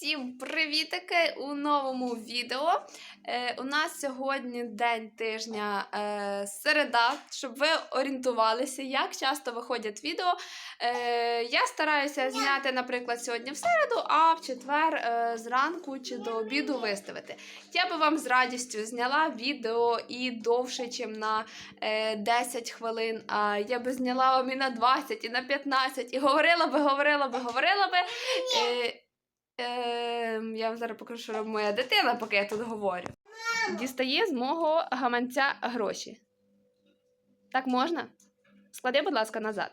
Всім привітики у новому відео. Е, у нас сьогодні день тижня е, середа, щоб ви орієнтувалися, як часто виходять відео. Е, я стараюся зняти, наприклад, сьогодні в середу, а в четвер е, зранку чи до обіду виставити. Я би вам з радістю зняла відео і довше, ніж на е, 10 хвилин. А я би зняла вам і на 20, і на 15, і говорила би, говорила би, говорила би. Е, е, я вам зараз покажу, що робить моя дитина, поки я тут говорю. Дістає з мого гаманця гроші. Так можна? Склади, будь ласка, назад.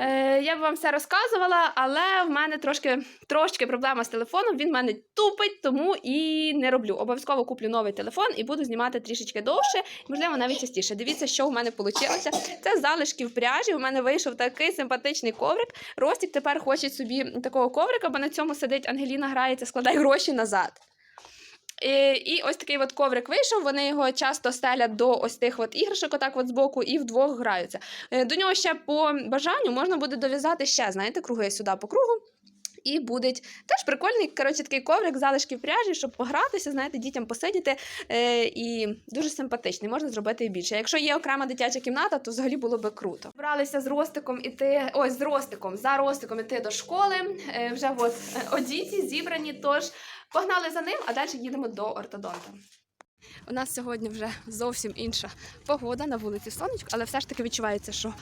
Е, я б вам все розказувала, але в мене трошки, трошки проблема з телефоном. Він в мене тупить, тому і не роблю. Обов'язково куплю новий телефон і буду знімати трішечки довше, можливо, навіть частіше. Дивіться, що в мене вийшло. Це залишки в пряжі. У мене вийшов такий симпатичний коврик. Ростік тепер хоче собі такого коврика, бо на цьому сидить Ангеліна, грається, складає гроші назад. І, і ось такий от коврик вийшов. Вони його часто стелять до ось тих от іграшок, отак от збоку, і вдвох граються. Е, До нього ще по бажанню можна буде дов'язати ще, знаєте, круги сюди по кругу. І буде теж прикольний коротше, такий коврик, залишки в пряжі, щоб погратися, знаєте, дітям посидіти. Е, і дуже симпатичний, можна зробити і більше. Якщо є окрема дитяча кімната, то взагалі було би круто. Бралися з Ростиком іти, ось з Ростиком, за Ростиком іти до школи. Е, вже от е, одіті, зібрані, тож погнали за ним, а далі їдемо до ортодонта. У нас сьогодні вже зовсім інша погода на вулиці сонечко, але все ж таки відчувається, що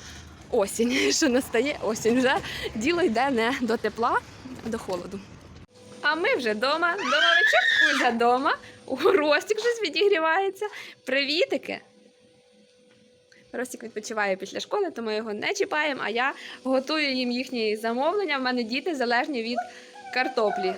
осінь, що настає осінь. Вже діло йде не до тепла, до холоду. А ми вже вдома, домовичок вже вдома. У Ростік щось відігрівається. Привітики! Ростік відпочиває після школи, тому його не чіпаємо, а я готую їм їхні замовлення. В мене діти залежні від картоплі.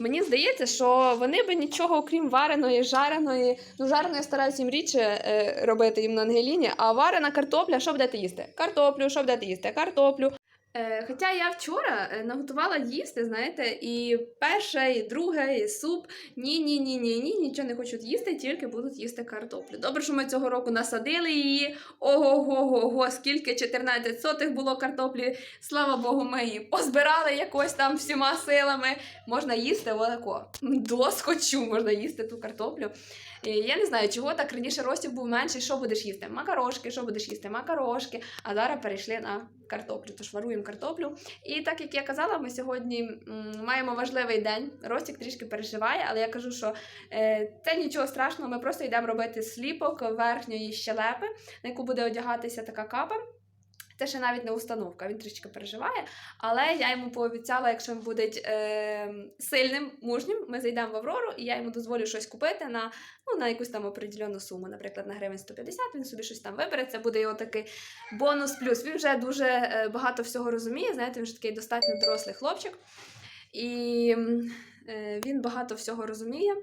Мені здається, що вони би нічого, окрім вареної, жареної, ну жареної я стараюся їм рідше е, робити їм на Ангеліні, а варена картопля, що будете їсти? Картоплю, що будете їсти? Картоплю. Е, хоча я вчора е, наготувала їсти, знаєте, і перше, і друге, і суп. Ні, ні, ні, ні, ні, нічого не хочуть їсти, тільки будуть їсти картоплю. Добре, що ми цього року насадили її. Ого-го-го, скільки 14 сотих було картоплі. Слава Богу, ми її позбирали якось там всіма силами. Можна їсти отако. Доскочу можна їсти ту картоплю. Я не знаю, чого так раніше ростів був менший. Що будеш їсти? Макарошки, що будеш їсти? Макарошки. А зараз перейшли на картоплю. Тож варуємо картоплю. І так як я казала, ми сьогодні маємо важливий день. Ростік трішки переживає, але я кажу, що е, це нічого страшного. Ми просто йдемо робити сліпок верхньої щелепи, на яку буде одягатися така капа. Це ще навіть не установка, він трішки переживає. Але я йому пообіцяла, якщо він буде е, сильним, мужнім, ми зайдемо в Аврору, і я йому дозволю щось купити на, ну, на якусь там определену суму, наприклад, на гривень 150, він собі щось там вибере. Це буде його такий бонус плюс. Він вже дуже е, багато всього розуміє. Знаєте, він вже такий достатньо дорослий хлопчик. І е, він багато всього розуміє.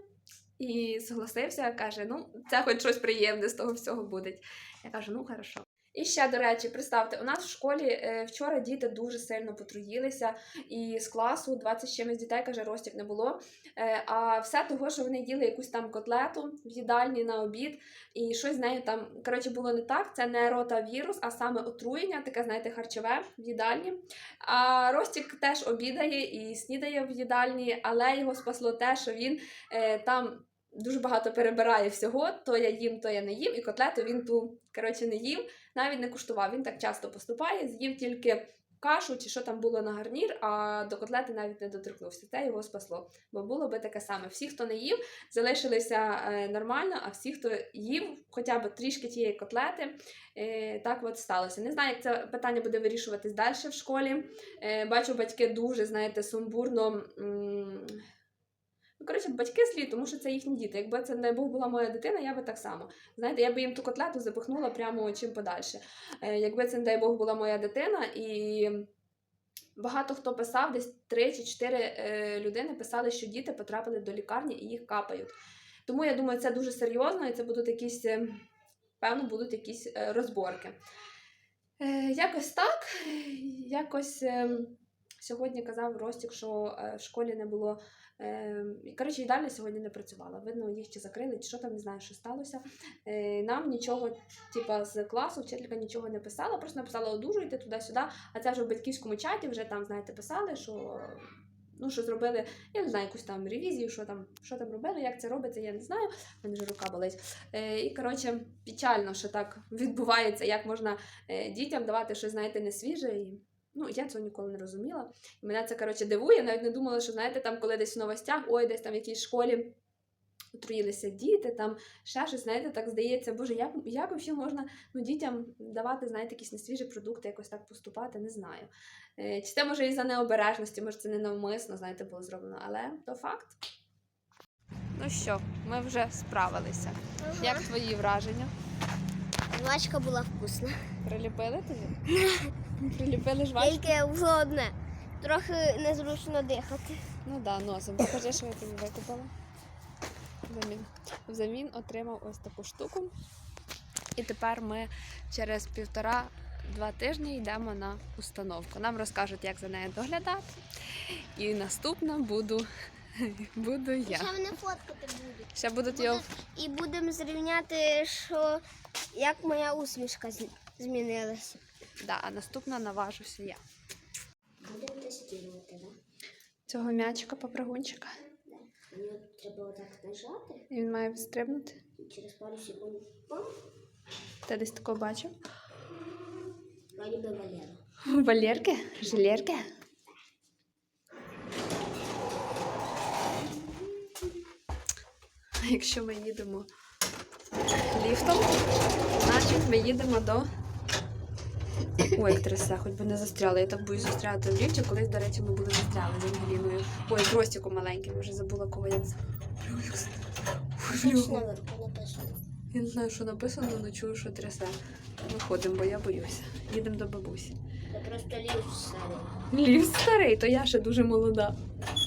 І согласився, каже: ну, це хоч щось приємне з того всього буде. Я кажу, ну хорошо. І ще, до речі, представте, у нас в школі е, вчора діти дуже сильно потруїлися, і з класу 20 з чимось дітей, каже, Ростік не було. Е, а все того, що вони їли якусь там котлету в їдальні на обід, і щось з нею там, коротше, було не так. Це не ротавірус, а саме отруєння, таке, знаєте, харчове в їдальні. А Ростік теж обідає і снідає в їдальні, але його спасло те, що він е, там. Дуже багато перебирає всього, то я їм, то я не їм, і котлету він ту коротше не їв, навіть не куштував. Він так часто поступає, з'їв тільки кашу чи що там було на гарнір, а до котлети навіть не доторкнувся. Це його спасло. Бо було би таке саме. Всі, хто не їв, залишилися е, нормально, а всі, хто їв хоча б трішки тієї котлети, е, так от сталося. Не знаю, як це питання буде вирішуватись далі в школі. Е, бачу, батьки дуже, знаєте, сумбурно. Ну, коротше, батьки слід, тому що це їхні діти. Якби це не Бог була моя дитина, я би так само. Знаєте, я би їм ту котлету запихнула прямо чим подальше. Е, якби це, не дай Бог, була моя дитина, і багато хто писав, десь три чи чотири е, людини писали, що діти потрапили до лікарні і їх капають. Тому я думаю, це дуже серйозно, і це будуть якісь, е, певно, будуть якісь розборки. Якось так, якось. Сьогодні казав Ростік, що е, в школі не було. Е, коротше, їдальня сьогодні не працювала. Видно, їх чи закрили, чи що там не знаю, що сталося. Е, нам нічого, типа, з класу вчителька нічого не писала, просто написала одужуйте туди-сюди. А це вже в батьківському чаті вже там, знаєте, писали, що Ну, що зробили, я не знаю, якусь там ревізію, що там, що там робили, як це робиться, я не знаю. В мене вже рука болить. Е, і коротше, печально, що так відбувається, як можна е, дітям давати щось, знаєте, не свіже. І, ну, я цього ніколи не розуміла. І мене це коротше дивує. Навіть не думала, що знаєте, там, коли десь в новостях, ой, десь там в якійсь школі. Отруїлися діти, там ще щось, знаєте, так здається, боже, як, як взагалі можна ну, дітям давати, знаєте, якісь несвіжі продукти, якось так поступати, не знаю. Е, Чи це може із-за необережності, може це не навмисно, знаєте, було зроблено, але то факт. Ну що, ми вже справилися. Як твої враження? Жвачка була вкусна. Приліпили тобі? Приліпили жвачку? Тільки вже одне. Трохи незручно дихати. Ну да, носом. Покажи, що я тобі викупила. Взамін. Взамін отримав ось таку штуку. І тепер ми через півтора-два тижні йдемо на установку. Нам розкажуть, як за нею доглядати. І наступна буду, буду я. Ще мене фоткати будуть. Ще будуть його. І будемо зрівняти, що як моя усмішка змінилася. Да, а наступна наважуся я. Будемо тестувати, так? Цього м'ячика попригунчика. Мені треба отак нажати І він має стрибнути. і через пару секунд. Ти десь такого бачив? Валера. Валерки? Жилерки? Якщо ми їдемо ліфтом, значить ми їдемо до. Ой, як трясе, хоч би не застряли. Я так боюсь застряти в ліфті. Колись, до речі, ми були застряли з Ангеліною. Ой, з Ростіком маленьким, вже забула кого написано? Я не знаю, що написано, але чую, що трясе. Виходимо, бо я боюся. Їдемо до бабусі. Це просто ліфт старий. Ліфт старий, то я ще дуже молода.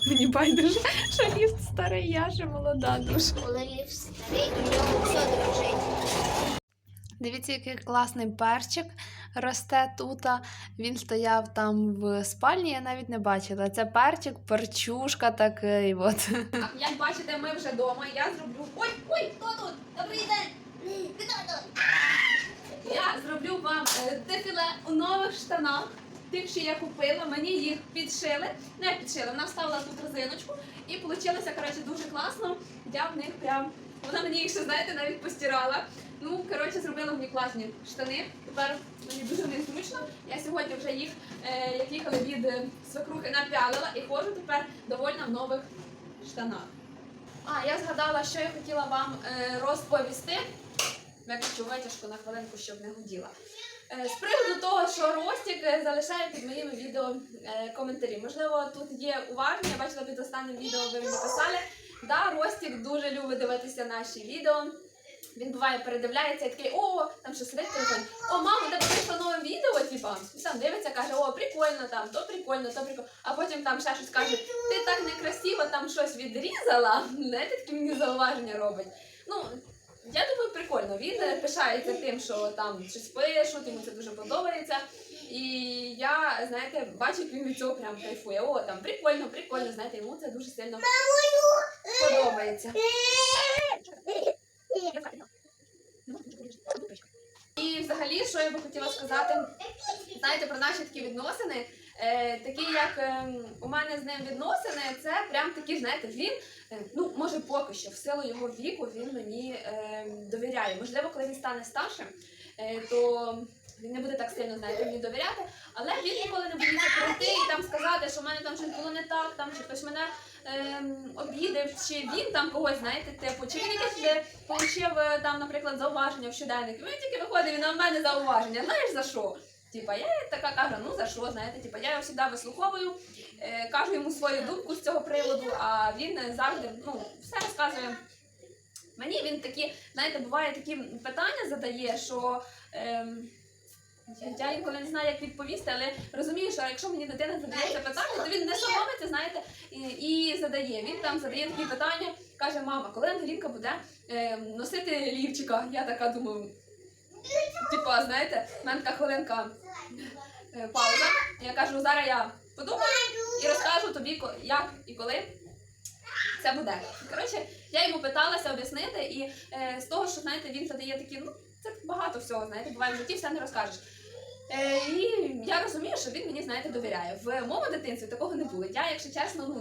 Мені байдуже, що ліфт старий, я ще молода дуже. Коли ліфт старий, то все дрожить. Дивіться, який класний перчик росте тут. Він стояв там в спальні, я навіть не бачила. Це перчик, перчушка такий. От. Як бачите, ми вже вдома. Я зроблю. Ой, ой, хто тут? Добрий день! Я зроблю вам е, дефіле у нових штанах. Тих, що я купила, мені їх підшили. Не підшили, вона вставила тут резиночку і вийшло, коротше, дуже класно. Я в них прям. Вона мені їх ще, знаєте, навіть постирала. Ну, коротше, зробила мені класні штани. Тепер мені дуже в них зручно. Я сьогодні вже їх, е, як їхали від е, свекрухи, напялила і ходжу тепер довольно в нових штанах. А, я згадала, що я хотіла вам е, розповісти. Виключу витяжку на хвилинку, щоб не гуділа. Е, З приводу того, що Ростік е, залишає під моїми відео е, коментарі. Можливо, тут є уважні, я бачила під останнім відео, ви мені писали. Да, Ростік дуже любить дивитися наші відео. Він буває передивляється і такий, о, там що сидить в телефоні. О, мама, де вийшло нове відео, типа, і там дивиться, каже, о, прикольно там, то прикольно, то прикольно. А потім там ще щось каже, ти так некрасиво там щось відрізала. Знаєте, такі мені зауваження робить. Ну, я думаю, прикольно. Він е, пишається тим, що там щось пишуть, йому це дуже подобається. І я, знаєте, бачу, він від цього прям кайфує. О, там прикольно, прикольно, знаєте, йому це дуже сильно подобається. І взагалі, що я би хотіла сказати, знаєте, про наші такі відносини. Е, такі, як е, у мене з ним відносини, це прям такі, знаєте, він, е, ну, може, поки що, в силу його віку, він мені е, довіряє. Можливо, коли він стане старшим, е, то він не буде так сильно знаєте, мені довіряти, але він ніколи не боїться прийти і там сказати, що в мене там щось було не так, там чи хтось мене ем, обідав, чи він там когось, знаєте, типу, чи він якесь де отримав е, там, наприклад, зауваження в щоденник. Він тільки виходить, він на мене зауваження. Знаєш за що? Типа, я така кажу, ну за що, знаєте, типа, я його завжди вислуховую, е, кажу йому свою думку з цього приводу, а він е, завжди ну, все розказує. Мені він такі, знаєте, буває такі питання задає, що. Я- я інколи не знаю, як відповісти, але розумію, що якщо мені дитина задає це питання, то він не соромиться, знаєте, і, і задає. Він там задає такі питання, каже, мама, коли Ангелінка буде е, носити лівчика, я така думаю, типа, знаєте, в така хвилинка е, пауза. Я кажу, зараз я подумаю і розкажу тобі, як і коли це буде. Коротше, я йому питалася об'яснити, і е, з того, що знаєте, він задає такі, ну це багато всього, знаєте, буває в житті все не розкажеш. Е, і я розумію, що він мені, знаєте, довіряє. В моєму дитинстві такого не було. Я, якщо чесно, ну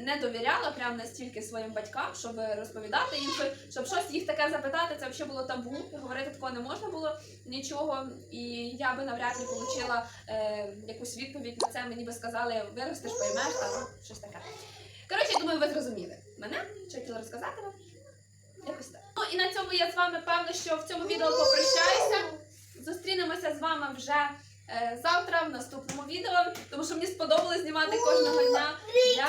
не довіряла прям настільки своїм батькам, щоб розповідати їм, що- щоб щось їх таке запитати, це взагалі було табу. Говорити такого не можна було нічого. І я би навряд ли отримала е, якусь відповідь на це. Мені би сказали, виростеш, поймеш там щось таке. Коротше, думаю, ви зрозуміли мене, що я хотіла розказати вам. Якось так. Ну і на цьому я з вами певно, що в цьому відео попрощаюся. Зустрінемося з вами вже е, завтра в наступному відео, тому що мені сподобалось знімати кожного дня. Я...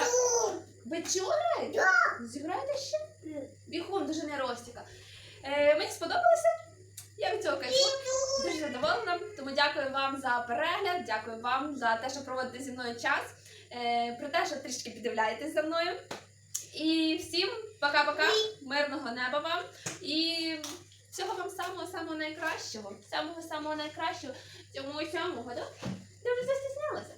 Ви? Зіграєте ще? Бігом дуже не Ростіка. Е, мені сподобалося. Я від цього кайфую. Дуже задоволена. Тому дякую вам за перегляд, дякую вам за те, що проводите зі мною час, е, про те, що трішки піддивляєтесь за мною. І всім пока-пока, мирного неба вам і всього вам самого самого найкращого. Самого самого найкращого. Цьому усьому. да? Ти вже застіснялася.